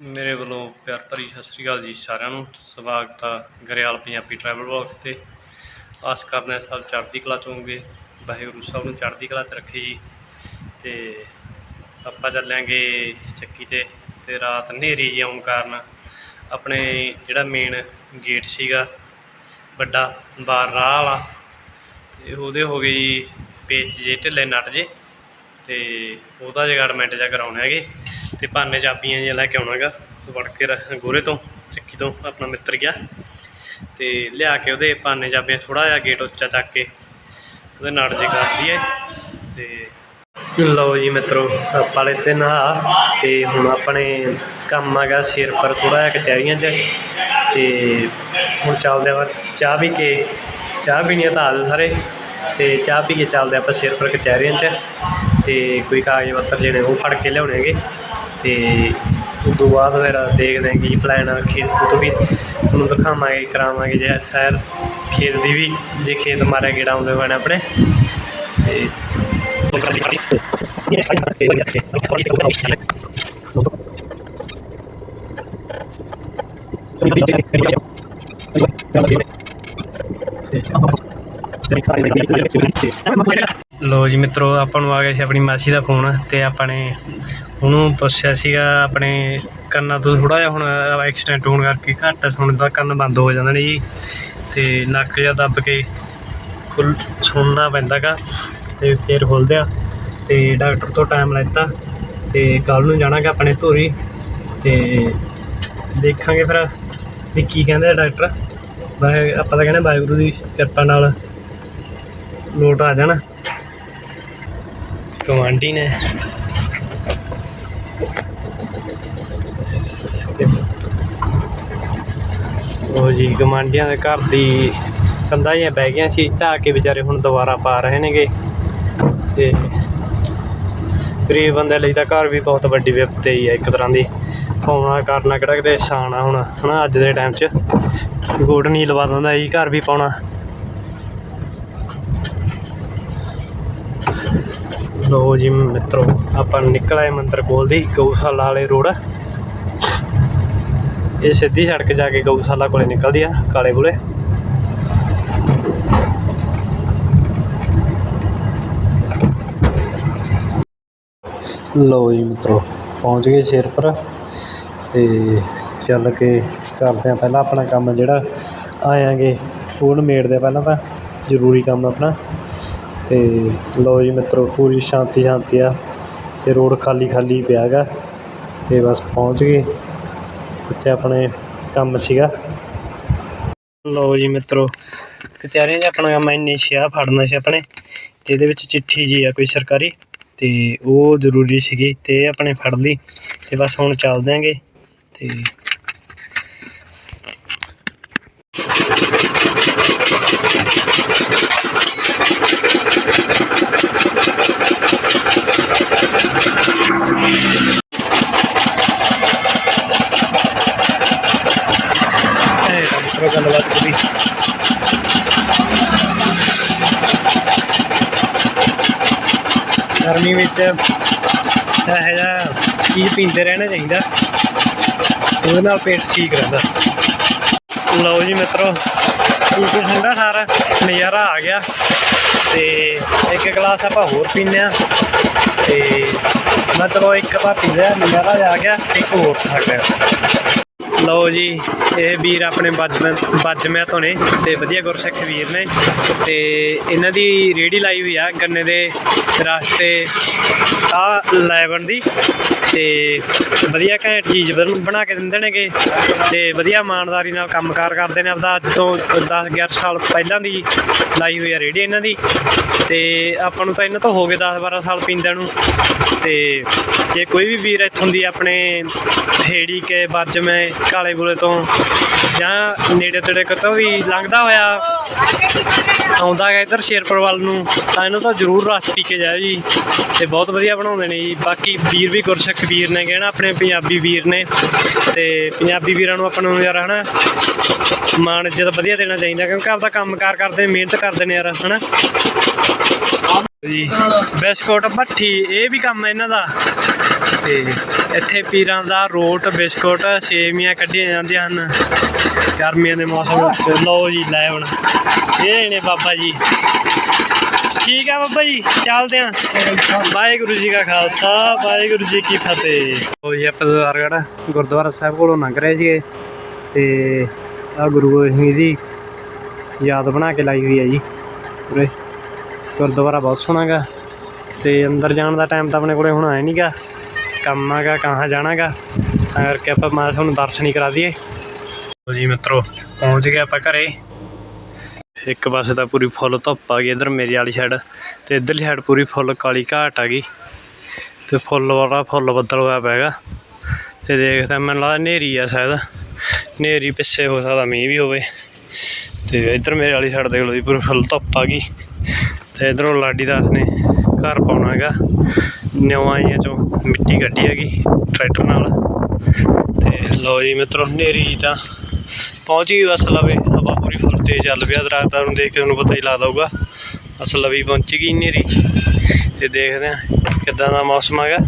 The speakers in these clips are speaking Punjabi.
ਮੇਰੇ ਵੱਲੋਂ ਪਿਆਰ ਭਰੀ ਸਤਿ ਸ਼੍ਰੀ ਅਕਾਲ ਜੀ ਸਾਰਿਆਂ ਨੂੰ। ਸਵਾਗਤ ਆ ਗਰੇਵਾਲ ਪੰਜਾਬੀ ਟਰੈਵਲ ਵਲੌਗਸ ਤੇ। ਆਸ ਕਰਦੇ ਹਾਂ ਸਭ ਚੜ੍ਹਦੀ ਕਲਾ ਚੋਂਗੇ ਵਾਹਿਗੁਰੂ ਸਾਹਿਬ ਨੂੰ ਚੜ੍ਹਦੀ ਕਲਾ 'ਚ ਰੱਖੇ ਜੀ। ਤੇ ਆਪਾਂ ਚੱਲਾਂਗੇ ਚੱਕੀ ਤੇ ਤੇ ਰਾਤ ਹਨੇਰੀ ਜਿਹੀ ਆਉਣ ਕਾਰਨ ਆਪਣੇ ਜਿਹੜਾ ਮੇਨ ਗੇਟ ਸੀਗਾ, ਵੱਡਾ ਬਾਰ ਰਾਹ ਵਾਲਾ, ਤੇ ਉਹਦੇ ਹੋ ਗਏ ਜੀ ਪੇਚ ਜੇ, ਢਿੱਲੇ ਨਟ ਜੇ। ਤੇ ਉਹਦਾ ਜਗਾੜਮੈਂਟ ਜਾ ਕਰਾਉਣਾ ਹੈਗੇ। ਤੇ ਭਾਨੇ ਚਾਬੀਆਂ ਜਿਹੀਆਂ ਲੈ ਕੇ ਆਉਣਾਗਾ ਵੜ ਕੇ ਰ- ਗੋਰੇ ਤੋਂ ਚੱਕੀ ਤੋਂ ਆਪਣਾ ਮਿੱਤਰ ਗਿਆ। ਤੇ ਲਿਆ ਕੇ ਉਹਦੇ ਭਾਨੇ ਚਾਬੀਆਂ ਥੋੜਾ ਜਿਹਾ ਗੇਟ ਉੱਚਾ ਚੱਕ ਕੇ ਉਹਦੇ ਨਾੜ ਜੇ ਕਰਦੀ ਹੈ ਤੇ ਲਓ ਜੀ ਮਿੱਤਰੋ, ਆਪਾਂ ਲੈ ਤੇ ਨਹਾ। ਤੇ ਹੁਣ ਆਪਣੇ ਕੰਮ ਆਗਾ ਸਿਰ ਪਰ ਥੋੜਾ ਜਿਹਾ ਕਚਹਿਰੀਆਂ 'ਚ। ਤੇ ਹੁਣ ਚੱਲਦੇ ਆਪਾਂ ਚਾਹ ਪੀ ਕੇ, ਚਾਹ ਪੀਣੀ ਆ ਤਾਂ ਆ ਸਾਰੇ। ਤੇ ਚਾਹ ਪੀ ਕੇ ਚੱਲਦੇ ਆਪਾਂ ਸਿਰ ਪਰ ਕਚਹਿਰੀਆਂ 'ਚ। ਤੇ ਕੋਈ ਕਾਗਜ਼ ਪੱਤਰ ਜਿਹੜੇ ਉਹ ਫੜ ਕੇ ਲਿਆਉਣੇ ਹੈਗੇ ਤੇ ਉਸ ਤੋਂ ਬਾਅਦ ਫਿਰ ਦੇਖਦੇ ਹਾਂ ਕੀ ਪਲਾਨ ਖੇਤ ਖੂਤ ਵੀ ਤੁਹਾਨੂੰ ਦਿਖਾਵਾਂਗੇ, ਕਰਾਵਾਂਗੇ ਜੇ ਸੈਰ ਖੇਤ ਦੀ ਵੀ, ਜੇ ਖੇਤ ਮਾਰਿਆ ਗੇੜਾ ਆਉਂਦੇ ਹੋਏ ਨੇ ਆਪਣੇ। ਤੇ ਲੋ ਜੀ ਮਿੱਤਰੋ, ਆਪਾਂ ਨੂੰ ਆ ਗਿਆ ਸੀ ਆਪਣੀ ਮਾਸੀ ਦਾ ਫੋਨ ਤੇ ਆਪਾਂ ਨੇ ਉਹਨੂੰ ਪੁੱਛਿਆ ਸੀਗਾ, ਆਪਣੇ ਕੰਨਾਂ ਤੋਂ ਥੋੜਾ ਜਿਹਾ ਹੁਣ ਐਕਸੀਡੈਂਟ ਹੋਣ ਕਰਕੇ ਘੱਟ ਸੁਣਦਾ ਕੰਨ ਬੰਦ ਹੋ ਜਾਂਦੇ ਨੇ ਜੀ ਤੇ ਨੱਕ ਜਾਂ ਦੱਬ ਕੇ ਖੁੱਲ ਸੁਣਨਾ ਪੈਂਦਾਗਾ ਤੇ ਫਿਰ ਖੁੱਲ੍ਹਦੇ ਆ ਤੇ ਡਾਕਟਰ ਤੋਂ ਟਾਈਮ ਲੈਤਾ ਤੇ ਕੱਲ ਨੂੰ ਜਾਣਾਗਾ ਆਪਣੇ ਧੂਰੀ ਤੇ ਦੇਖਾਂਗੇ ਫਿਰ ਵੀ ਕੀ ਕਹਿੰਦੇ ਆ ਡਾਕਟਰ। ਵਾਹਿ, ਆਪਾਂ ਤਾਂ ਕਹਿੰਦੇ ਵਾਹਿਗੁਰੂ ਦੀ ਕਿਰਪਾ ਨਾਲ ਲੋਟ ਆ ਜਾਣਾ। ਗਵਾਂਢੀ ਨੇ। ਉਹ ਜੀ ਗਵਾਂਢੀਆਂ ਦੇ ਘਰ ਦੀ ਕੰਧਾਂ ਜਿਹੀਆਂ ਬਹਿ ਗਈਆਂ ਸੀ, ਢਾਹ ਕੇ ਵਿਚਾਰੇ ਹੁਣ ਦੁਬਾਰਾ ਪਾ ਰਹੇ ਨੇਗੇ। ਤੇ ਗਰੀਬ ਬੰਦੇ ਲਈ ਤਾਂ ਘਰ ਵੀ ਬਹੁਤ ਵੱਡੀ ਵਿਪਤੀ ਹੀ ਹੈ ਇੱਕ ਤਰ੍ਹਾਂ ਦੀ। ਪਾਉਣਾ ਕਰਨਾ ਕਿਹੜਾ ਕਿਤੇ ਸਾਨ ਆ ਹੁਣ, ਹਨਾ, ਅੱਜ ਦੇ ਟਾਈਮ 'ਚ। ਗੋਡ ਨਹੀਂ ਲਵਾ ਦਿੰਦਾ ਜੀ, ਘਰ ਵੀ ਪਾਉਣਾ। ਲੋ ਜੀ ਮਿੱਤਰੋ, ਆਪਾਂ ਨਿਕਲ ਆਏ ਮੰਦਰ ਕੋਲ ਦੀ, ਗਊਸ਼ਾਲਾ ਵਾਲੇ ਰੋਡ। ਇਹ ਸਿੱਧੀ ਸੜਕ ਜਾ ਕੇ ਗਊਸ਼ਾਲਾ ਕੋਲੇ ਨਿਕਲਦੀ ਆ, ਕਾਲੇ ਕੋਲੇ। ਲੋ ਜੀ ਮਿੱਤਰੋ, ਪਹੁੰਚ ਗਏ ਸਿਰ ਪਰ। ਤੇ ਚੱਲ ਕੇ ਕਰਦੇ ਆ ਪਹਿਲਾਂ ਆਪਣਾ ਕੰਮ ਜਿਹੜਾ, ਆਇਆਂਗੇ ਉਹ ਨਿਬੇੜਦੇ ਆ ਪਹਿਲਾਂ ਤਾਂ, ਜ਼ਰੂਰੀ ਕੰਮ ਆਪਣਾ। ਅਤੇ ਲਓ ਜੀ ਮਿੱਤਰੋ, ਪੂਰੀ ਸ਼ਾਂਤੀ ਸ਼ਾਂਤੀ ਆ। ਅਤੇ ਰੋਡ ਖਾਲੀ ਖਾਲੀ ਪਿਆ ਗਾ ਅਤੇ ਬਸ ਪਹੁੰਚ ਗਏ। ਇੱਥੇ ਆਪਣੇ ਕੰਮ ਸੀਗਾ। ਲਓ ਜੀ ਮਿੱਤਰੋ ਕਚਹਿਰੀਆਂ 'ਚ ਆਪਣਾ ਕੰਮ ਇੰਨੇ ਸ਼ਿਆ ਫੜਨਾ ਸੀ ਆਪਣੇ। ਤੇ ਇਹਦੇ ਵਿੱਚ ਚਿੱਠੀ ਜੀ ਆ ਕੋਈ ਸਰਕਾਰੀ। ਤੇ ਉਹ ਜ਼ਰੂਰੀ ਸੀਗੀ ਤੇ ਆਪਣੇ ਫੜ ਲਈ। ਤੇ ਬਸ ਹੁਣ ਚੱਲਦੇ ਆਂਗੇ ਤੇ ਇਹ ਤਾਂ ਮਿੱਤਰੋ ਗੱਲਬਾਤ ਕਰੀ ਗਰਮੀ ਵਿੱਚ ਇਹੋ ਜਿਹਾ ਚੀਜ਼ ਪੀਂਦੇ ਰਹਿਣਾ ਚਾਹੀਦਾ। ਉਹਦੇ ਨਾਲ ਪੇਟ ਠੀਕ ਰਹਿੰਦਾ। ਲਓ ਜੀ ਮਿੱਤਰੋ ਪੀ ਠੰਡਾ ਸਾਰਾ ਨਜ਼ਾਰਾ ਆ ਗਿਆ। ਤੇ ਇੱਕ ਗਲਾਸ ਆਪਾਂ ਹੋਰ ਪੀਂਦੇ ਆ ਤੇ ਮਤਲਬ ਇੱਕ ਆਪਾਂ ਪੀ ਲਿਆ ਨਜ਼ਾਰਾ ਆ ਗਿਆ, ਇੱਕ ਹੋਰ ਖਾ ਗਿਆ ਲਓ ਜੀ, ਇਹ ਵੀਰ ਆਪਣੇ ਬੱਜਮੈਂ ਬੱਜਮਿਆਂ ਤੋਂ ਨੇ ਤੇ ਵਧੀਆ ਗੁਰਸਿੱਖ ਵੀਰ ਨੇ ਤੇ ਇਹਨਾਂ ਦੀ ਰੇੜੀ ਲਾਈ ਹੋਈ ਆ ਗੰਨੇ ਦੇ ਰਸਤੇ ਆ ਲੈਵਣ ਦੀ। ਤੇ ਵਧੀਆ ਘੈਂਟ ਚੀਜ਼ ਬਣ- ਬਣਾ ਕੇ ਦਿੰਦੇ ਨੇਗੇ ਤੇ ਵਧੀਆ ਇਮਾਨਦਾਰੀ ਨਾਲ ਕੰਮਕਾਰ ਕਰਦੇ ਨੇ ਆਪਦਾ। ਅੱਜ ਤੋਂ 10 11 ਸਾਲ ਪਹਿਲਾਂ ਦੀ ਲਾਈ ਹੋਈ ਆ ਰੇੜੀ ਇਹਨਾਂ ਦੀ। ਤੇ ਆਪਾਂ ਨੂੰ ਤਾਂ ਇਹਨਾਂ ਤੋਂ ਹੋ ਗਏ 10 12 ਸਾਲ ਪੀਂਦਿਆਂ ਨੂੰ। ਤੇ ਜੇ ਕੋਈ ਵੀ ਵੀਰ ਇੱਥੋਂ ਦੀ ਆਪਣੇ ਹੇੜੀ ਕੇ ਬੱਜਮੇ ਕਾਲੇ ਬੁਲੇ ਤੋਂ ਜਾਂ ਨੇੜੇ ਤੇੜੇ ਕਿਤੋਂ ਵੀ ਲੰਘਦਾ ਹੋਇਆ, ਆਉਂਦਾ ਹੈ ਇੱਧਰ ਸ਼ੇਰਪੁਰ ਵੱਲ ਨੂੰ, ਤਾਂ ਇਹਨਾਂ ਤੋਂ ਜ਼ਰੂਰ ਰਸ ਪੀ ਕੇ ਜਾਇਓ ਜੀ। ਤੇ ਬਹੁਤ ਵਧੀਆ ਬਣਾਉਂਦੇ ਨੇ ਜੀ। ਬਾਕੀ ਵੀਰ ਵੀ ਗੁਰਸਿੱਖ ਵੀਰ ਨੇ ਕਹਿਣਾ ਆਪਣੇ ਪੰਜਾਬੀ ਵੀਰ ਨੇ। ਤੇ ਪੰਜਾਬੀ ਵੀਰਾਂ ਨੂੰ ਆਪਾਂ ਨੂੰ ਯਾਰ ਹਨਾ ਮਾਣ ਇੱਜ਼ਤ ਵਧੀਆ ਦੇਣਾ ਚਾਹੀਦਾ ਕਿਉਂਕਿ ਆਪਦਾ ਕੰਮਕਾਰ ਕਰਦੇ ਮਿਹਨਤ ਕਰਦੇ ਨੇ ਯਾਰ ਹਨਾ। ਜੀ। ਬਿਸਕੁਟ ਭੱਠੀ ਇਹ ਵੀ ਕੰਮ ਹੈ ਇਹਨਾਂ ਦਾ। ਤੇ ਇੱਥੇ ਪੀਰਾਂ ਦਾ ਰੋਟ ਬਿਸਕੁਟ ਸੇਵੀਆਂ ਕੱਢੀਆਂ ਜਾਂਦੀਆਂ ਹਨ। ਗਰਮੀਆਂ ਦੇ ਮੌਸਮ ਵਿੱਚ। ਲਓ ਜੀ ਲੈ ਹੁਣ। ਇਹ ਨੇ ਬਾਬਾ ਜੀ। ਠੀਕ ਆ ਬਾਬਾ ਜੀ, ਚੱਲਦੇ ਆਂ ਵਾਹਿਗੁਰੂ ਜੀ ਕਾ ਖਾਲਸਾ, ਵਾਹਿਗੁਰੂ ਜੀ ਕੀ ਫਤਿਹ। ਉਹ ਜੀ, ਆਪਾਂ ਦਰਗੜ੍ਹ ਗੁਰਦੁਆਰਾ ਸਾਹਿਬ ਕੋਲੋਂ ਲੰਘ ਰਹੇ ਸੀਗੇ ਤੇ ਆ ਗੁਰੂ ਗੋਬਿੰਦ ਸਿੰਘ ਜੀ ਯਾਦ ਬਣਾ ਕੇ ਲਾਈ ਹੋਈ ਹੈ ਜੀ। ਪੂਰੇ ਗੁਰਦੁਆਰਾ ਬਹੁਤ ਸੋਹਣਾ ਗਾ ਤੇ ਅੰਦਰ ਜਾਣ ਦਾ ਟਾਈਮ ਤਾਂ ਆਪਣੇ ਕੋਲੇ ਹੁਣ ਆਇਆ ਨਹੀਂਗਾ। ਕੰਮ ਆਗਾ, ਕਹਾਂ ਜਾਣਾਗਾ। ਤਾਂ ਕਰਕੇ ਆਪਾਂ ਮੈਂ ਤੁਹਾਨੂੰ ਦਰਸ਼ਨ ਹੀ ਕਰਾ ਦਈਏ। ਲਓ ਜੀ ਮਿੱਤਰੋ, ਪਹੁੰਚ ਗਏ ਆਪਾਂ ਘਰੇ। ਇੱਕ ਪਾਸੇ ਤਾਂ ਪੂਰੀ ਫੁੱਲ ਧੁੱਪ ਆ ਗਈ ਇਧਰ ਮੇਰੇ ਵਾਲੀ ਸਾਈਡ ਤੇ ਇਧਰਲੀ ਸਾਈਡ ਪੂਰੀ ਫੁੱਲ ਕਾਲੀ ਘਾਟ ਆ ਗਈ ਤੇ ਫੁੱਲ ਵਾਲਾ ਫੁੱਲ ਬੱਦਲ ਹੋਇਆ ਪੈਗਾ ਤੇ ਦੇਖਦਾ ਮੈਨੂੰ ਲੱਗਦਾ ਹਨੇਰੀ ਆ ਸ਼ਾਇਦ। ਹਨੇਰੀ ਪਿੱਛੇ ਹੋ ਸਕਦਾ ਮੀਂਹ ਵੀ ਹੋਵੇ। ਤੇ ਇਧਰ ਮੇਰੇ ਵਾਲੀ ਸਾਈਡ ਦੇਖ ਲਓ ਜੀ, ਪੂਰੀ ਫੁੱਲ ਧੁੱਪ ਆ ਗਈ। ਤੇ ਇਧਰੋਂ ਲਾਡੀ ਦਾਸ ਨੇ ਘਰ ਪਾਉਣਾ ਹੈਗਾ। ਨਿਵਾਂ ਜਿਹੀਆਂ ਚੋਂ ਮਿੱਟੀ ਕੱਢੀ ਹੈਗੀ ਟਰੈਕਟਰ ਨਾਲ। ਤੇ ਲਓ ਜੀ ਮਿੱਤਰੋ, ਹਨੇਰੀ ਤਾਂ ਪਹੁੰਚ ਗਈ ਬਸ ਲਵੇ। ਹਵਾ ਚੱਲ ਪਿਆ ਦਰਖਤਾਂ ਨੂੰ ਦੇਖ ਕੇ ਤੁਹਾਨੂੰ ਪਤਾ ਹੀ ਲੱਗਦਾ ਹੋਊਗਾ। ਅਸਲ ਲਵੀ ਪਹੁੰਚ ਗਈ ਹਨੇਰੀ ਤੇ ਦੇਖਦੇ ਆ ਕਿੱਦਾਂ ਦਾ ਮੌਸਮ ਹੈਗਾ।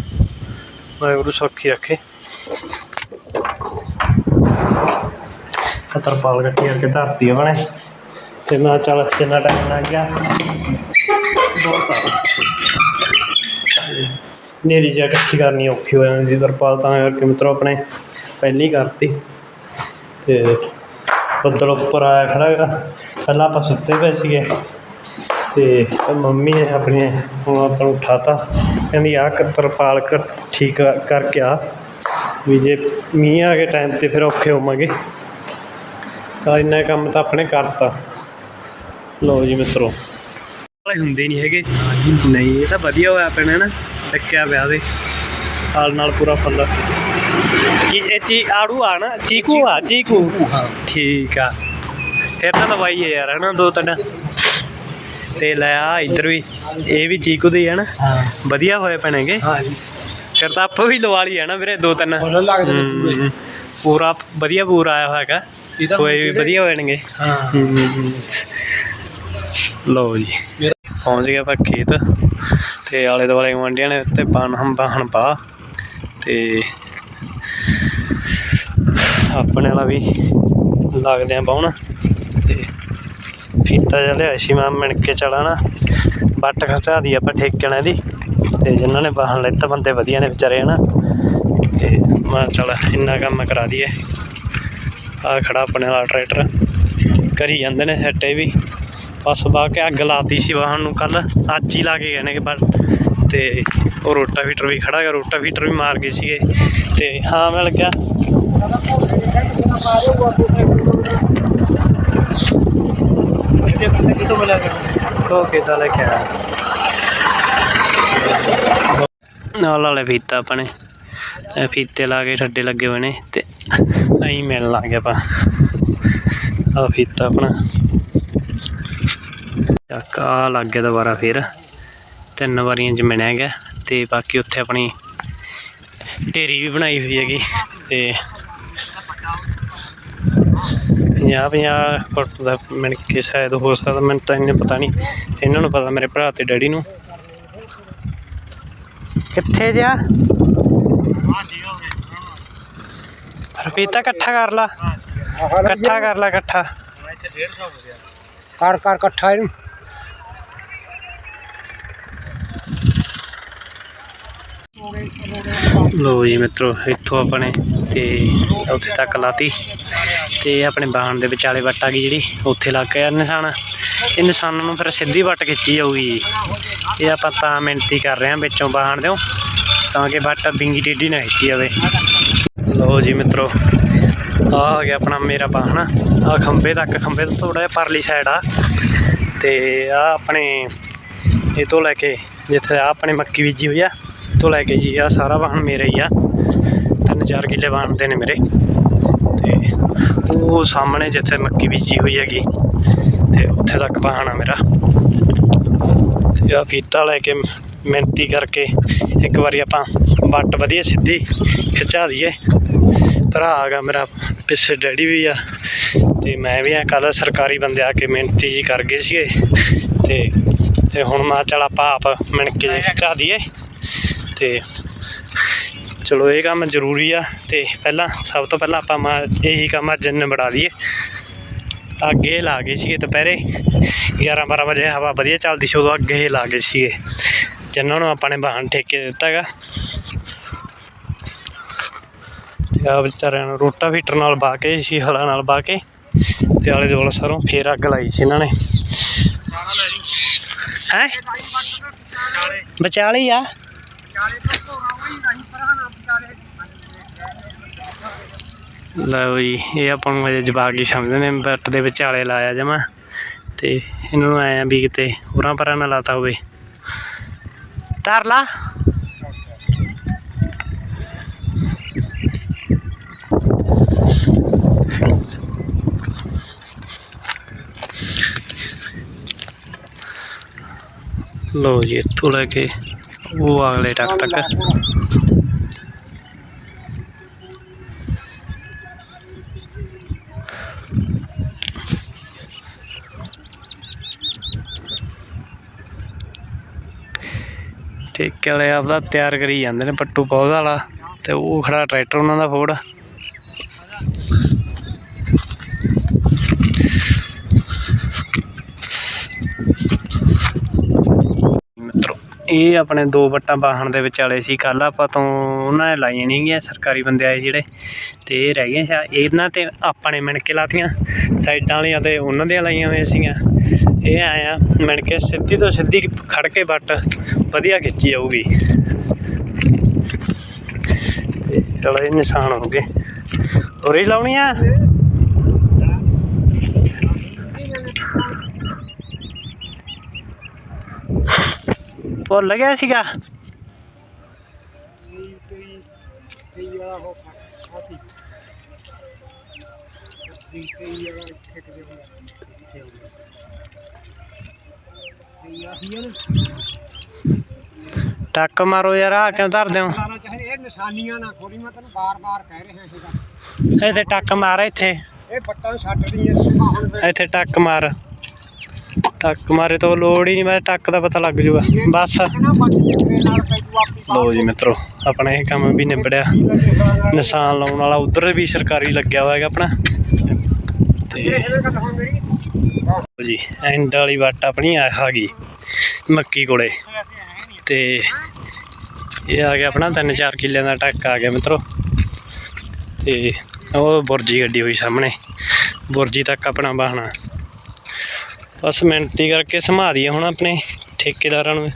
ਵਾਹਿਗੁਰੂ ਸੁੱਖੀ ਰੱਖੇ ਤਰਪਾਲ ਕੱਟੀ ਕਰਕੇ ਧਰਤੀ ਆ ਬਣੇ। ਤੇ ਮੈਂ ਚੱਲ ਕਿੰਨਾ ਟਾਈਮ ਲੱਗ ਗਿਆ। ਬਹੁਤ ਆ ਨੇਰੀ ਜਿਹਾ ਇਕੱਠੀ ਕਰਨੀ ਔਖੀ ਹੋ ਜਾਂਦੀ। ਤਰਪਾਲ ਤਾਂ ਕਰਕੇ ਮਿੱਤਰੋ ਆਪਣੇ ਪਹਿਲੀ ਕਰਤੀ। ਤੇ ਬੱਦਲ ਉੱਪਰ ਆਇਆ ਖੜਾ ਹੈਗਾ। ਪਹਿਲਾਂ ਆਪਾਂ ਸੁੱਤੇ ਪਏ ਸੀਗੇ। ਤੇ ਮੰਮੀ ਨੇ ਆਪਣੀ ਹੁਣ ਆਪਾਂ ਨੂੰ ਉਠਾਤਾ। ਕਹਿੰਦੀ, ਆਹ ਤਰਪਾਲ ਕਰ ਠੀਕ ਕਰਕੇ ਆ। ਵੀ ਜੇ ਮੀਂਹ ਆ ਗਏ ਟਾਈਮ ਤੇ ਫਿਰ ਔਖੇ ਹੋਵਾਂਗੇ। ਤਾਂ ਇੰਨਾ ਕੰਮ ਤਾਂ ਆਪਣੇ ਕਰਤਾ। ਲਓ ਜੀ ਮਿੱਤਰੋ। ਵਾਲੇ ਹੁੰਦੇ ਨਹੀਂ ਹੈਗੇ। ਨਹੀਂ, ਇਹ ਤਾਂ ਵਧੀਆ ਹੋਇਆ ਪੈਣਾ ਨਾ। ਟੱਕਿਆ ਪਿਆ ਦੇ ਹਾਲ ਨਾਲ ਪੂਰਾ ਪੱਲਾ। ਇਹ ਚੀ, ਆੜੂ ਆ ਨਾ? ਚੀਕੂ ਆ, ਚੀਕੂ। ਠੀਕ ਆ। ਫਿਰ ਤਾਂ ਲਵਾਈ ਹੈ ਯਾਰ ਹਨਾ ਦੋ ਤਿੰਨ। ਤੇ ਲੈ ਆ ਇੱਧਰ ਵੀ ਇਹ ਵੀ ਚੀਕੂ ਦੇ ਹੀ ਨਾ। ਵਧੀਆ ਹੋਏ ਪੈਣਗੇ। ਹਾਂ ਜੀ। ਫਿਰ ਤਾਂ ਆਪਾਂ ਵੀ ਲਵਾ ਲਈ ਹੈ ਨਾ ਵੀਰੇ ਦੋ ਤਿੰਨ। ਫੁੱਲ ਲੱਗਦੇ ਨੇ ਪੂਰੇ। ਵਧੀਆ ਪੂਰਾ ਆਇਆ ਹੋਇਆ ਹੈਗਾ। ਤਾਂ ਕੋਈ ਵੀ ਵਧੀਆ ਹੋ। ਜਾਣਗੇ ਹਾਂ ਲਓ ਜੀ। ਪਹੁੰਚ ਗਿਆ ਆਪਾਂ ਖੇਤ। ਤੇ ਆਲੇ ਦੁਆਲੇ ਗੁਆਂਢੀਆਂ ਨੇ ਉੱਤੇ ਬਾਣ ਹਮ ਬਾਹਣ ਪਾ। ਤੇ ਆਪਣੇ ਵਾਲਾ ਵੀ ਲੱਗਦੇ ਆ ਬਾਉਣ ਫੀਤਾ ਜਿਹਾ ਲਿਆ ਸੀ ਮੈਂ ਮਿਣ ਕੇ ਚੜਾ ਨਾ। ਬੱਟ ਖਰਚਾ ਦੀ ਆਪਾਂ ਠੇਕਣ ਦੀ ਤੇ ਜਿਨ੍ਹਾਂ ਨੇ ਬਾਹਣ ਲੈਤਾ, ਬੰਦੇ ਵਧੀਆ ਨੇ ਵਿਚਾਰੇ ਹਨਾ। ਤੇ ਮੈਂ ਚਲ ਇੰਨਾ ਕੰਮ ਕਰਾ ਦਈਏ। ਆ ਖੜਾ ਆਪਣੇ ਵਾਲਾ ਟਰੈਕਟਰ। ਕਰੀ ਜਾਂਦੇ ਨੇ ਸੈੱਟ ਵੀ। ਬਸ ਬਾ ਕੇ ਅੱਗ ਲਾਤੀ ਸੀ ਵਾਹਨ ਨੂੰ ਕੱਲ ਅੱਜ ਹੀ ਲਾ ਕੇ ਗਏ ਨੇ ਕਿ ਪਰ ਤੇ ਉਹ ਰੋਟਾਵੀਟਰ ਵੀ ਖੜਾ ਗਿਆ। ਰੋਟਾਵੀਟਰ ਵੀ ਮਾਰ ਗਏ ਸੀਗੇ। ਤੇ ਹਾਂ ਮਿਲ ਗਿਆ ਕੋ ਕਿਦਾਂ ਲੈ ਨਾਲ ਵਾਲੇ ਫੀਤਾ ਆਪਣੇ। ਇਹ ਫੀਤੇ ਲਾ ਕੇ ਠੱਡੇ ਲੱਗੇ ਹੋਏ ਨੇ ਤੇ ਅਸੀਂ ਮਿਲਣ ਲੱਗ ਗਿਆ ਆਪਾਂ। ਆ ਫੀਤਾ ਆਪਣਾ। ਚੱਕ ਆ ਲੱਗ ਗਿਆ ਦੁਬਾਰਾ ਫਿਰ। ਤਿੰਨ ਵਾਰੀਆਂ ਚ ਮਿਣਿਆ ਗਿਆ ਤੇ ਬਾਕੀ ਉੱਥੇ ਆਪਣੀ ਢੇਰੀ ਵੀ ਬਣਾਈ ਹੋਈ ਹੈਗੀ ਤੇ ਪੰਜਾਹ ਪੰਜਾਹ ਫੁੱਟ ਦਾ ਮਿਣ ਕੇ ਸ਼ਾਇਦ ਹੋ ਸਕਦਾ ਮੈਨੂੰ ਤਾਂ ਇੰਨੇ ਪਤਾ ਨਹੀਂ। ਇਹਨਾਂ ਨੂੰ ਪਤਾ ਮੇਰੇ ਭਰਾ ਤੇ ਡੈਡੀ ਨੂੰ। ਕਿੱਥੇ ਜਾ ਰਪੀਤਾ ਇਕੱਠਾ ਕਰ ਲਾ। ਇਕੱਠਾ ਕਰ ਲਾ ਇਕੱਠਾ। ਕਰ ਕਰ ਇਕੱਠਾ ਇਹਨੂੰ। ਲੋ ਜੀ ਮਿੱਤਰੋ ਇੱਥੋਂ ਆਪਣੇ ਤੇ ਉੱਥੇ ਤੱਕ ਲਾਤੀ। ਤੇ ਆਪਣੇ ਬਾਹਣ ਦੇ ਵਿਚਾਲੇ ਵੱਟ ਆ ਗਈ ਜਿਹੜੀ, ਉੱਥੇ ਲੱਗ ਗਿਆ ਨਿਸ਼ਾਨ। ਇਹ ਨਿਸ਼ਾਨਾਂ ਨੂੰ ਫਿਰ ਸਿੱਧੀ ਵੱਟ ਖਿੱਚੀ ਜਾਊਗੀ ਇਹ ਆਪਾਂ ਤਾਂ ਮਿਹਨਤੀ ਕਰ ਰਹੇ ਹਾਂ ਵਿੱਚੋਂ ਬਾਹਣ ਦਿਓ, ਤਾਂ ਕਿ ਵੱਟ ਬਿੰਗੀ ਟੇਢੀ ਨਾ ਖਿੱਚੀ ਜਾਵੇ। ਲੋ ਜੀ ਮਿੱਤਰੋ ਆ ਆ ਗਿਆ ਆਪਣਾ ਮੇਰਾ ਬਾਹਣ। ਆ ਖੰਬੇ ਤੱਕ ਖੰਬੇ ਤੋਂ ਥੋੜਾ ਜਿਹਾ ਪਰਲੀ ਸਾਈਡ ਆ। ਤੇ ਆ ਆਪਣੇ, ਇਹ ਤੋਂ ਲੈ ਕੇ ਜਿੱਥੇ ਆ ਆਪਣੇ ਮੱਕੀ ਬੀਜੀ ਹੋਈ ਆ ਤੋਂ ਲੈ ਕੇ ਜੀ ਆ ਸਾਰਾ ਵਾਹਣ ਮੇਰਾ ਹੀ ਆ। ਤਿੰਨ ਚਾਰ ਕਿੱਲੇ ਵਾਹਣ ਦੇ ਨੇ ਮੇਰੇ। ਉਹ ਸਾਹਮਣੇ ਜਿੱਥੇ ਮੱਕੀ ਬੀਜੀ ਹੋਈ ਹੈਗੀ। ਤੇ ਉੱਥੇ ਤੱਕ ਵਾਹਣ ਮੇਰਾ। ਤੇ ਆ ਫੀਤਾ ਲੈ ਕੇ ਮਿਹਨਤੀ ਕਰਕੇ ਇੱਕ ਵਾਰੀ ਆਪਾਂ ਵੱਟ ਵਧੀਆ ਸਿੱਧੀ ਖਿਚਾ ਦਈਏ। ਭਰਾ ਆ ਗਿਆ ਮੇਰਾ, ਪਿੱਛੇ ਡੈਡੀ ਵੀ ਆ। ਤੇ ਮੈਂ ਵੀ ਆ ਕੱਲ ਸਰਕਾਰੀ ਬੰਦੇ ਆ ਕੇ ਮਿਹਨਤੀ ਜੀ ਕਰ ਗਏ ਸੀਗੇ। ਤੇ ਤੇ ਹੁਣ ਮੈਂ ਚਲ ਚੱਲ ਆਪਾਂ ਆਪ ਮਿਣ ਕੇ ਚਾ ਦਈਏ। ਤੇ ਚਲੋ ਇਹ ਕੰਮ ਜ਼ਰੂਰੀ ਆ ਤੇ ਪਹਿਲਾਂ ਸਭ ਤੋਂ ਪਹਿਲਾਂ ਆਪਾਂ ਮਾ ਇਹੀ ਕੰਮ ਅੱਜ ਨਿਬੜਾ ਦਈਏ ਅੱਗੇ ਲਾ ਗਏ ਸੀਗੇ ਦੁਪਹਿਰੇ 11 12 ਵਜੇ ਹਵਾ ਵਧੀਆ ਚੱਲਦੀ ਸੀ, ਉਦੋਂ ਅੱਗੇ ਲਾ ਗਏ ਸੀਗੇ। ਜਿਨ੍ਹਾਂ ਨੂੰ ਆਪਾਂ ਨੇ ਵਾਹਨ ਠੇਕੇ ਦਿੱਤਾ ਹੈਗਾ ਤੇ ਆ ਵਿਚਾਰਿਆਂ ਨੂੰ ਰੋਟਾ ਫੀਟਰ ਨਾਲ ਬਾ ਕੇ ਸੀ ਹਲਾਂ ਨਾਲ ਬਾ ਕੇ ਤੇ ਆਲੇ ਦੁਆਲੇ ਸਰੋਂ ਫੇਰ ਅੱਗ ਲਾਈ ਸੀ ਇਹਨਾਂ ਨੇ। ਹੈ? ਵਿਚਾਲੇ ਹੀ ਆ। ਲਓ ਜੀ, ਇਹ ਆਪਾਂ ਨੂੰ ਅਜੇ ਜਵਾਕ ਹੀ ਸਮਝਦੇ ਨੇ ਬੱਟ ਦੇ ਵਿਚਾਲੇ ਲਾਇਆ ਜਮਾ, ਤੇ ਇਹਨਾਂ ਨੂੰ ਆਇਆ ਵੀ ਕਿਤੇ ਹੋਰਾਂ ਪਰਾਂ ਨਾ ਲਾਤਾ ਹੋਵੇ। ਧਰ ਲਾ। ਲਓ ਜੀ, ਇੱਥੋਂ ਲੈ ਕੇ ਉਹ ਅਗਲੇ ਟੱਕ ਤੱਕ ਠੇਕੇ ਵਾਲੇ ਆਪਦਾ ਤਿਆਰ ਕਰੀ ਜਾਂਦੇ ਨੇ, ਪੱਟੂ ਪੌਦ ਵਾਲਾ ਤੇ ਉਹ ਖੜਾ ਟਰੈਕਟਰ ਉਹਨਾਂ ਦਾ ਫੋੜ ਮਿੱਤਰੋ, ਇਹ ਆਪਣੇ ਦੋ ਵੱਟਾਂ ਬਾਹਣ ਦੇ ਵਿਚਾਲੇ ਸੀ ਕੱਲ ਆਪਾਂ ਤੋਂ ਉਹਨਾਂ ਨੇ ਲਾਈਆਂ ਨਹੀਂ ਗੀਆਂ ਸਰਕਾਰੀ ਬੰਦੇ ਆਏ ਜਿਹੜੇ, ਤੇ ਇਹ ਰਹਿ ਗਏ ਸ਼ਾ ਇਹਨਾਂ ਤੇ ਆਪਾਂ ਨੇ ਮਿਣ ਕੇ ਲਾਤੀਆਂ, ਸਾਈਡਾਂ ਵਾਲੀਆਂ ਤੇ ਉਹਨਾਂ ਦੀਆਂ ਲਾਈਆਂ ਹੋਈਆਂ ਸੀਗੀਆਂ। ਇਹ ਆਇਆ ਮਿਣ ਕੇ ਸਿੱਧੀ ਤੋਂ ਸਿੱਧੀ ਖੜ ਕੇ ਵੱਟ, ਵਧੀਆ ਖਿੱਚੀ ਜਾਊਗੀ। ਚਲੋ ਇਹ ਨਿਸ਼ਾਨ ਹੋ ਗਏ। ਹੋਰ ਹੀ ਲਾਉਣੀ ਆ? ਭੁੱਲ ਗਿਆ ਸੀਗਾ? ਟੱਕ ਮਾਰੋ ਯਾਰ ਆ ਕਿਉਂ ਧਰਦੇ ਹੋ? ਸਾਰਾ ਚਾਹੇ ਇਹ ਨਿਸ਼ਾਨੀਆਂ ਨਾ ਖੋਲੀ ਮੈਂ ਤੈਨੂੰ ਬਾਰ-ਬਾਰ ਕਹਿ ਰਿਹਾ ਸੀਗਾ ਇੱਥੇ ਟੱਕ ਮਾਰ ਇੱਥੇ। ਇਹ ਬੱਟਾਂ ਛੱਡ ਦੀਆਂ ਸੁਭਾ ਹੁਣ ਫਿਰ ਇੱਥੇ ਟੱਕ ਮਾਰ। ਟੱਕ ਮਾਰੇ ਤੋਂ ਲੋੜ ਹੀ ਨਹੀਂ ਮੈਂ ਟੱਕ ਦਾ ਪਤਾ ਲੱਗ ਜੂਗਾ। ਬਸ। ਨਾ ਬੱਟ ਤੇਰੇ ਨਾਲ ਪੈ ਜੂ ਆਪੀ ਲਓ ਜੀ ਮਿੱਤਰੋ ਆਪਣਾ ਇਹ ਕੰਮ ਵੀ ਨਿਬੜਿਆ। ਨਿਸ਼ਾਨ ਲਾਉਣ ਵਾਲਾ ਉਧਰ ਵੀ ਸਰਕਾਰੀ ਲੱਗਿਆ ਹੋਇਆ ਹੈਗਾ ਆਪਣਾ। ਤੇ ਜੀ ਐਂਡ ਵਾਲੀ ਵੱਟ ਆਪਣੀ ਆ ਗਈ ਮੱਕੀ ਕੋਲੇ। ਤੇ ਇਹ ਆ ਗਿਆ ਆਪਣਾ 3-4 ਕਿੱਲਿਆਂ ਦਾ ਟੱਕ ਆ ਗਿਆ ਮਿੱਤਰੋ। ਤੇ ਉਹ ਬੁਰਜੀ ਗੱਡੀ ਹੋਈ ਸਾਹਮਣੇ। ਬੁਰਜੀ ਤੱਕ ਆਪਣਾ ਬਾਹਣਾ ਬਸ ਮਿਹਨਤੀ ਕਰਕੇ ਸਮਾ ਦਈਏ ਹੁਣ ਆਪਣੇ ਠੇਕੇਦਾਰਾਂ ਨੂੰ।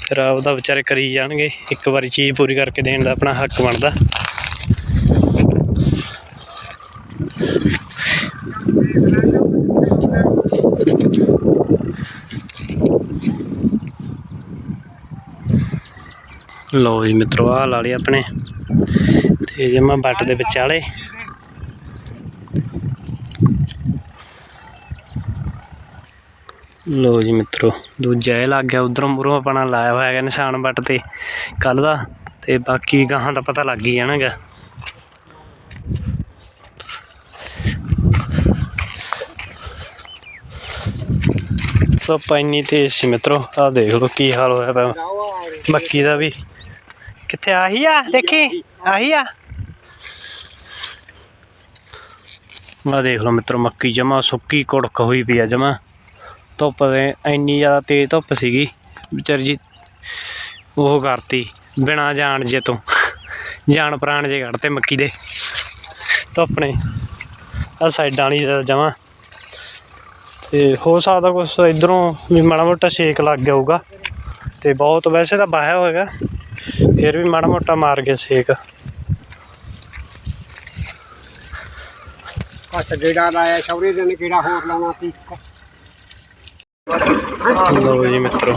ਫਿਰ ਉਹਦਾ ਵਿਚਾਰੇ ਕਰੀ ਜਾਣਗੇ। ਇੱਕ ਵਾਰੀ ਚੀਜ਼ ਪੂਰੀ ਕਰਕੇ ਦੇਣ ਦਾ ਆਪਣਾ ਹੱਕ ਬਣਦਾ। ਲੋ ਜੀ ਮਿੱਤਰੋ, ਆਹ ਲਾ ਲਏ ਆਪਣੇ। ਤੇ ਜਮਾ ਬੱਟ ਦੇ ਵਿਚਾਲੇ ਲਓ ਜੀ ਮਿੱਤਰੋ, ਦੂਜਾ ਇਹ ਲੱਗ ਗਿਆ, ਉਧਰੋਂ ਮੂਰੋਂ ਆਪਣਾ ਲਾਇਆ ਹੋਇਆ ਹੈਗਾ ਨਿਸ਼ਾਨ ਬੱਟ ਤੇ ਕੱਲ ਦਾ। ਤੇ ਬਾਕੀ ਗਾਹਾਂ ਦਾ ਪਤਾ ਲੱਗ ਹੀ ਜਾਣਾਗਾ। ਧੁੱਪ ਇੰਨੀ ਤੇਜ਼ ਸੀ ਮਿੱਤਰੋ, ਆਹ ਦੇਖ ਲਓ ਕੀ ਹਾਲ ਹੋਇਆ ਪਿਆ। ਮੱਕੀ ਦਾ ਵੀ। ਕਿੱਥੇ ਆਹੀ ਆ? ਦੇਖੀ? ਆਹੀ ਆ? ਆ ਦੇਖ ਲਓ ਮਿੱਤਰੋ, ਮੱਕੀ ਜਮਾ ਸੁੱਕੀ ਕੁੜਕ ਹੋਈ ਪਈ ਆ ਜਮਾ। ਧੁੱਪ ਦੇ ਇੰਨੀ ਜ਼ਿਆਦਾ ਤੇਜ਼ ਧੁੱਪ ਸੀਗੀ, ਵਿਚਾਰੀ ਜੀ ਉਹ ਕਰਤੀ ਬਿਨਾ ਜਾਣ ਜੇ ਤੋਂ। ਜਾਨ ਪ੍ਰਾਣ ਜੇ ਕੱਢਤੇ ਮੱਕੀ ਦੇ। ਧੁੱਪ ਨੇ। ਆ ਸਾਈਡਾਂ ਵਾਲੀ ਜਮਾ। ਤੇ ਹੋ ਸਕਦਾ ਕੁਛ ਇਧਰੋਂ ਵੀ ਮਾੜਾ ਮੋਟਾ ਛੇਕ ਲੱਗ ਗਿਆ ਹੋਊਗਾ। ਤੇ ਬਹੁਤ ਵੈਸੇ ਤਾਂ ਬਾਹਿਆ ਹੋਏਗਾ ਫਿਰ ਵੀ ਮਾੜਾ ਮੋਟਾ ਮਾਰ ਗਿਆ ਸੇਕ ਘੱਟ ਗੇੜਾ ਲਾਇਆ ਸ਼ੌਰੇ ਦਿਨ ਕਿਹੜਾ ਹੋਰ ਲਾਉਣਾ ਸੀ। ਲਓ ਜੀ ਮਿੱਤਰੋ।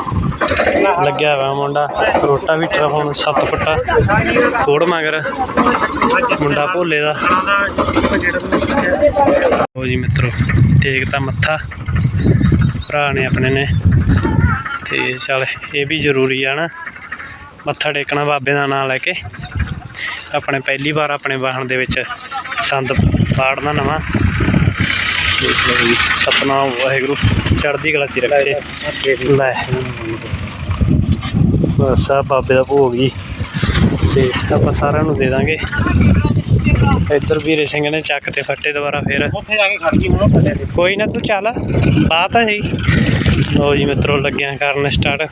ਲੱਗਿਆ ਹੋਇਆ ਮੁੰਡਾ। ਰੋਟਾ ਵੀ ਟਰ ਹੁਣ ਸੱਤ ਫੁੱਟਾ। ਕੋੜ ਮਗਰ। ਮੁੰਡਾ ਭੋਲੇ ਦਾ। ਲਓ ਜੀ ਮਿੱਤਰੋ, ਟੇਕ ਤਾਂ ਮੱਥਾ। ਭਰਾ ਨੇ ਆਪਣੇ ਨੇ। ਤੇ ਚੱਲ, ਇਹ ਵੀ ਜ਼ਰੂਰੀ ਆ ਨਾ। ਮੱਥਾ ਟੇਕਣਾ ਬਾਬੇ ਦਾ ਨਾਮ ਲੈ ਕੇ। ਆਪਣੇ ਪਹਿਲੀ ਵਾਰ ਆਪਣੇ ਵਾਹਣ ਦੇ ਵਿੱਚ ਸੰਦ ਪਾੜਨਾ ਨਵਾਂ। ਦੇਖ ਲਓ ਜੀ, ਸਤਨਾਮ ਵਾਹਿਗੁਰੂ। ਚੜ੍ਹਦੀ ਕਲਾ ਚ ਰੱਖੇ। ਲੈ। ਬਸ ਆ ਬਾਬੇ ਦਾ ਭੋਗ ਜੀ। ਤੇ ਆਪਾਂ ਸਾਰਿਆਂ ਨੂੰ ਦੇ ਦਾਂਗੇ। ਇੱਧਰ ਵੀਰੇ ਸਿੰਘ ਨੇ ਚੱਕ ਤੇ ਫੱਟੇ ਦੁਬਾਰਾ ਫੇਰ। ਉੱਥੇ ਜਾ ਕੇ ਖੜ ਗਈ ਹੁਣ ਥੱਲੇ ਤੇ ਕੋਈ ਨਾ ਤੂੰ ਚੱਲ ਬਾਤ ਹੈ ਜੀ ਲੋ ਜੀ ਮਿੱਤਰੋ ਲੱਗਿਆ ਕਰਨ ਸਟਾਰਟ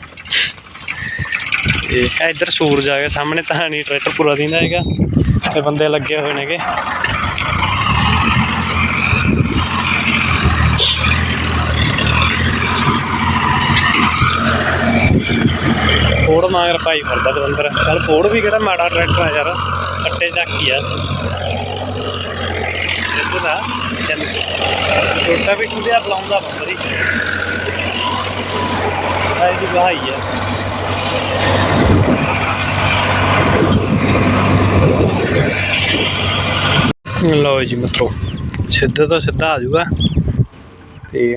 ਤੇ ਇੱਧਰ ਸੂਰਜ ਆ ਗਿਆ ਸਾਹਮਣੇ ਤਾਂ ਨਹੀਂ ਟਰੈਕਟਰ ਪੂਰਾ ਦਿੰਦਾ ਹੈਗਾ। ਤੇ ਬੰਦੇ ਲੱਗੇ ਹੋਏ ਨੇਗੇ। ਫੋੜ ਮਾਂਗਰ ਭਾਈ ਫਿਰਦਾ ਦਵੰਦਰ ਚੱਲ ਫੋੜ ਵੀ ਕਿਹੜਾ ਮਾੜਾ ਟਰੈਕਟਰ ਆ ਯਾਰ ਕੱਟੇ ਚੱਕੀ ਆ। ਇੱਥੇ ਦਾ ਚੱਲ। ਛੋਟਾ ਵੀ ਕੁੰਦਿਆ ਬੁਲਾਉਂਦਾ ਬੰਦਰੀ ਆਈ ਦੀ ਗਾਈ ਆ। ਲਓ ਜੀ ਮਿੱਤਰੋ, ਸਿੱਧਾ ਤੋਂ ਸਿੱਧਾ ਆ ਜਾਊਗਾ। ਤੇ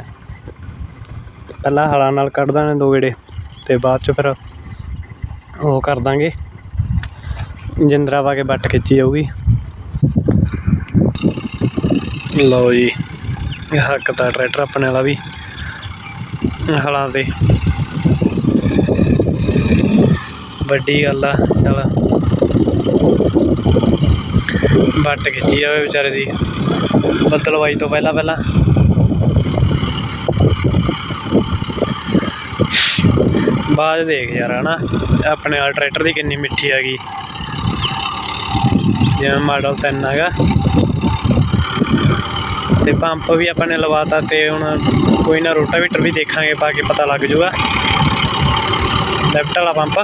ਪਹਿਲਾਂ ਹਲਾਂ ਨਾਲ ਕੱਢ ਦਾਂਗੇ ਦੋ ਗੇੜੇ, ਤੇ ਬਾਅਦ ਚ ਫਿਰ ਉਹ ਕਰ ਦਾਂਗੇ। ਜਿੰਦਰਾ ਪਾ ਕੇ ਵੱਟ ਖਿੱਚੀ ਜਾਊਗੀ। ਲਓ ਜੀ, ਇਹ ਹੱਕ ਦਾ ਟਰੈਕਟਰ ਆਪਣੇ ਵਾਲਾ ਵੀ, ਹਲਾਂ ਤੇ। ਵੱਡੀ ਗੱਲ ਆ, ਚਲ। ਵੱਟ ਖਿੱਚੀ ਜਾਵੇ ਵਿਚਾਰੇ ਦੀ। ਬੱਦਲਵਾਈ ਤੋਂ ਪਹਿਲਾਂ ਪਹਿਲਾਂ ਬਾਅਦ ਦੇਖ ਯਾਰ, ਹਨਾ? ਆਪਣੇ ਵਾਲ ਟਰੈਕਟਰ ਦੀ ਕਿੰਨੀ ਮਿੱਠੀ ਹੈਗੀ ਜਿਵੇਂ ਮਾਡਲ 3 ਹੈਗਾ। ਤੇ ਪੰਪ ਵੀ ਆਪਾਂ ਨੇ ਲਵਾਤਾ ਤੇ ਹੁਣ ਕੋਈ ਨਾ ਰੋਟਾਵੀਟਰ ਵੀ ਦੇਖਾਂਗੇ, ਪਾ ਕੇ ਪਤਾ ਲੱਗ ਜੂਗਾ। ਲੈਫਟ ਵਾਲਾ ਪੰਪ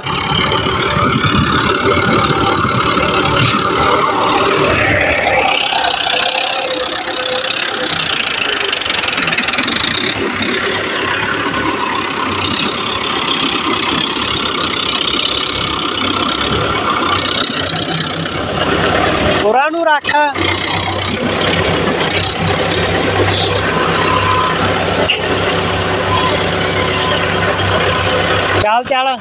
ਹੋਰਾਂ ਨੂੰ ਰੱਖ ਚੱਲ ਚੱਲ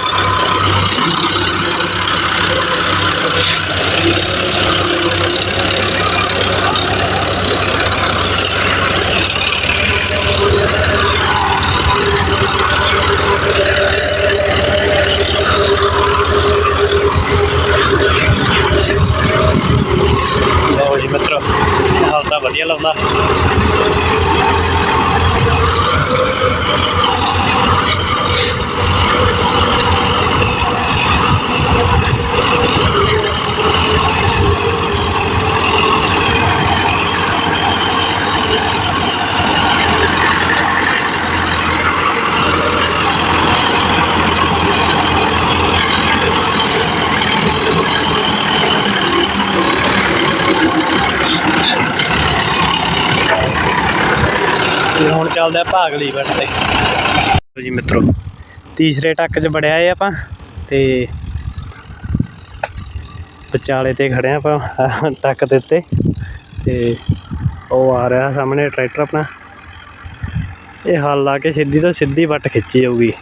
ਲਓ ਜੀ ਮਿੱਤਰੋ ਹਾਲ ਤਾਂ ਵਧੀਆ ਲਾਉਂਦਾ ਤੇ ਹੁਣ ਚੱਲਦੇ ਆ ਭਾਗਲੀ ਵੱਟ ਤੇ। ਲਓ ਜੀ ਮਿੱਤਰੋ, ਤੀਸਰੇ ਟੱਕ 'ਚ ਵੜਿਆ ਏ ਆਪਾਂ ਤੇ ਵਿਚਾਲੇ ਤੇ ਖੜੇ ਆ ਆਪਾਂ ਟੱਕ ਦੇ ਉੱਤੇ ਤੇ ਉਹ ਆ ਰਿਹਾ ਸਾਹਮਣੇ ਟਰੈਕਟਰ ਆਪਣਾ। ਇਹ ਹੱਲ ਲਾ ਕੇ ਸਿੱਧੀ ਤੋਂ ਸਿੱਧੀ ਵੱਟ ਖਿੱਚੀ ਜਾਊਗੀ।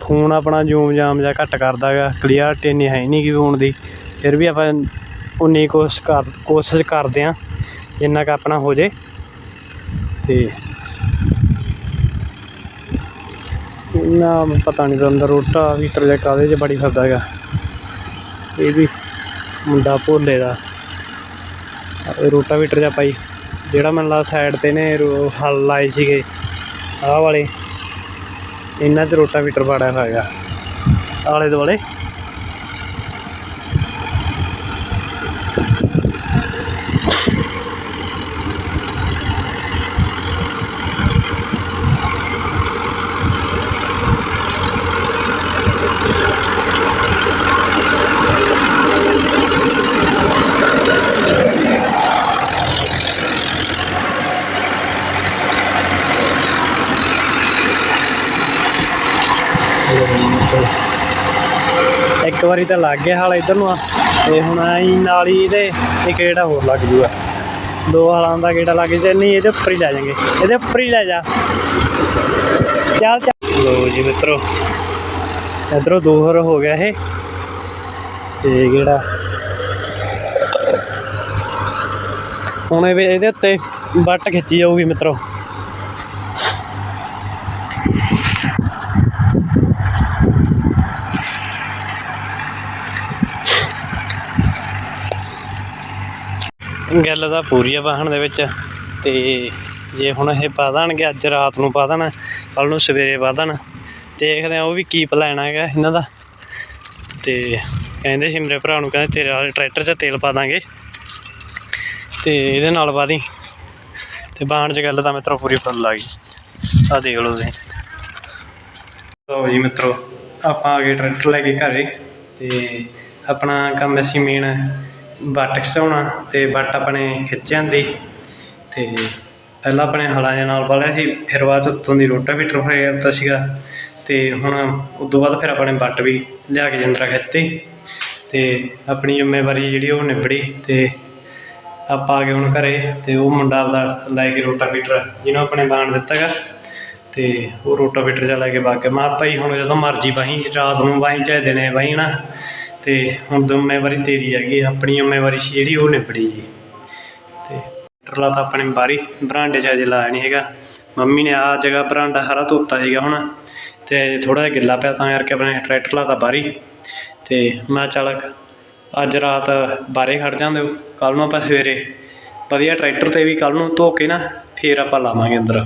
ਫੋਨ ਆਪਣਾ ਜ਼ੂਮ ਜਾਮ ਜਾਂ ਘੱਟ ਕਰਦਾ ਗਾ ਕਲੀਅਰਟੀ ਇੰਨੀ ਹੈ ਨਹੀਂ ਕਿ ਫੋਨ ਦੀ। ਫਿਰ ਵੀ ਆਪਾਂ ਉਨੀ ਕੋਸ਼ਿਸ਼ ਕਰ ਕੋਸ਼ਿਸ਼ ਕਰਦੇ ਆ ਜਿੰਨਾ ਕੁ ਆਪਣਾ ਹੋ ਜੇ। ਤੇ ਨਾ ਪਤਾ ਨਹੀਂ ਅੰਦਰ ਰੋਟਾ ਵੀਟਰ ਜਾਂ ਕਾਦੇ 'ਚ ਬੜੀ ਫਿਰਦਾ ਹੈਗਾ। ਇਹ ਵੀ ਮੁੰਡਾ ਭੋਲੇ ਦਾ। ਇਹ ਰੋਟਾ ਵੀਟਰ ਜਾਂ ਪਾਈ। ਜਿਹੜਾ ਮੈਨੂੰ ਲੱਗਦਾ ਸਾਈਡ ਤੇ ਨੇ ਰੋ- ਹਲ ਲਾਏ ਸੀਗੇ, ਆਹ ਵਾਲੇ। ਇਹਨਾਂ 'ਚ ਰੋਟਾ ਵੀਟਰ ਪਾੜਿਆ ਹੋਇਆ ਹੈਗਾ। ਆਲੇ ਦੁਆਲੇ। ਇੱਕ ਵਾਰੀ ਤਾਂ ਲੱਗ ਗਿਆ ਹਾਲ ਇਧਰ ਨੂੰ ਆ। ਤੇ ਹੁਣ ਆਈ ਨਾਲ ਹੀ ਇਹਦੇ, ਇੱਕ ਗੇੜਾ ਹੋਰ ਲੱਗ ਜੂਗਾ। ਦੋ ਹਾਲਾਂ ਦਾ ਗੇੜਾ ਲੱਗ ਜੇ ਨਹੀਂ ਇਹਦੇ ਉੱਪਰ ਹੀ ਲੈ ਜਾਾਂਗੇ। ਇਹਦੇ ਉੱਪਰ ਹੀ ਲੈ ਜਾ। ਚੱਲ ਚੱਲ। ਲੋ ਜੀ ਮਿੱਤਰੋ, ਇਧਰੋਂ ਦੋ ਹੋਰ ਹੋ ਗਿਆ ਇਹ। ਤੇ ਗੇੜਾ। ਹੁਣ ਇਹਦੇ ਉੱਤੇ ਵੱਟ ਖਿੱਚੀ ਜਾਊਗੀ ਮਿੱਤਰੋ। ਗੱਲ ਤਾਂ ਪੂਰੀ ਆ ਵਾਹਣ ਦੇ ਵਿੱਚ। ਤੇ ਜੇ ਹੁਣ ਇਹ ਪਾ ਦੇਣਗੇ, ਅੱਜ ਰਾਤ ਨੂੰ ਪਾ ਦੇਣਾ ਕੱਲ ਨੂੰ ਸਵੇਰੇ ਪਾ ਦੇਣ। ਦੇਖਦੇ ਆ ਉਹ ਵੀ ਕੀ ਪਲਾਨ ਹੈਗਾ ਇਹਨਾਂ ਦਾ। ਤੇ ਕਹਿੰਦੇ ਸੀ ਮੇਰੇ ਭਰਾ ਨੂੰ ਕਹਿੰਦੇ ਤੇਰੇ ਵਾਲੇ ਟਰੈਕਟਰ 'ਚ ਤੇਲ ਪਾ ਦਾਂਗੇ। ਤੇ ਇਹਦੇ ਨਾਲ ਪਾ ਦੀ। ਤੇ ਬਾਣ 'ਚ ਗੱਲ ਤਾਂ ਮਿੱਤਰੋ ਪੂਰੀ ਫੁੱਲ ਆ ਗਈ। ਆ ਦੇਖ ਲਓ ਤੁਸੀਂ। ਲਓ ਜੀ ਮਿੱਤਰੋ, ਆਪਾਂ ਆ ਗਏ ਟਰੈਕਟਰ ਲੈ ਕੇ ਘਰੇ। ਤੇ ਆਪਣਾ ਕੰਮ ਸੀ ਮੇਨ ਵੱਟ ਖਿਚਾਉਣਾ ਅਤੇ ਵੱਟ ਆਪਣੇ ਖਿੱਚ ਜਾਂਦੀ ਅਤੇ ਪਹਿਲਾਂ ਆਪਣੇ ਹਲਾਂ ਦੇ ਨਾਲ ਵਾਲਿਆ ਸੀ, ਫਿਰ ਬਾਅਦ 'ਚ ਉੱਤੋਂ ਦੀ ਰੋਟਾਵੀਟਰ ਹੋਇਆ ਦਿੱਤਾ ਸੀਗਾ ਅਤੇ ਹੁਣ ਉਦੋਂ ਬਾਅਦ ਫਿਰ ਆਪਣੇ ਵੱਟ ਵੀ ਲਿਆ ਕੇ ਜਿੰਦਰਾ ਖਿੱਚਤੀ ਅਤੇ ਆਪਣੀ ਜ਼ਿੰਮੇਵਾਰੀ ਜਿਹੜੀ ਉਹ ਨਿਬੜੀ ਅਤੇ ਆਪਾਂ ਆ ਗਏ ਹੁਣ ਘਰ ਅਤੇ ਉਹ ਮੁੰਡਾ ਆਪਦਾ ਲੈ ਕੇ ਰੋਟਾਵੀਟਰ ਜਿਹਨੂੰ ਆਪਣੇ ਬਾਣ ਦਿੱਤਾ ਗਾ ਅਤੇ ਉਹ ਰੋਟਾਵੇਟਰ ਜਾ ਲੈ ਕੇ ਵਗ ਗਿਆ ਮੈਂ ਕਿਹਾ ਭਾਈ ਹੁਣ ਜਦੋਂ ਮਰਜ਼ੀ ਵਾਹੀਂ ਰਾਤ ਨੂੰ ਵਾਹੀਂ ਚਾਹੇ ਦਿਨੇ ਵਾਹੀਂ ਨਾ ਤੇ ਹੁਣ ਜ਼ਿੰਮੇਵਾਰੀ ਤੇਰੀ ਹੈਗੀ ਆਪਣੀ ਜ਼ਿੰਮੇਵਾਰੀ ਜਿਹੜੀ ਉਹ ਨਿਬੜੀ ਜੀ। ਤੇ ਟਰਲਾ ਤਾਂ ਆਪਣੇ ਬਾਰੀ ਬਰਾਂਡੇ 'ਚ ਅਜੇ ਲਾਇਆ ਨਹੀਂ ਹੈਗਾ। ਮੰਮੀ ਨੇ ਆ ਜਗ੍ਹਾ ਬਰਾਂਡਾ ਸਾਰਾ ਧੋਤਾ ਸੀਗਾ ਹੁਣ, ਤੇ ਥੋੜਾ ਜਿਹਾ ਗਿੱਲਾ ਪਿਆ ਤਾਂ ਕਰਕੇ ਆਪਣੇ ਟਰੈਕਟਰ ਲਾਤਾ ਬਾਰੀ ਤੇ ਮੈਂ ਕਿਹਾ ਚੱਲ ਅੱਜ ਰਾਤ ਬਾਰੇ ਖੜ ਜਾਂਦੇ ਕੱਲ ਨੂੰ ਆਪਾਂ ਸਵੇਰੇ ਵਧੀਆ ਟਰੈਕਟਰ ਤੇ ਵੀ ਕੱਲ ਨੂੰ ਧੋ ਕੇ ਨਾ, ਫੇਰ ਆਪਾਂ ਲਾਵਾਂਗੇ ਅੰਦਰ।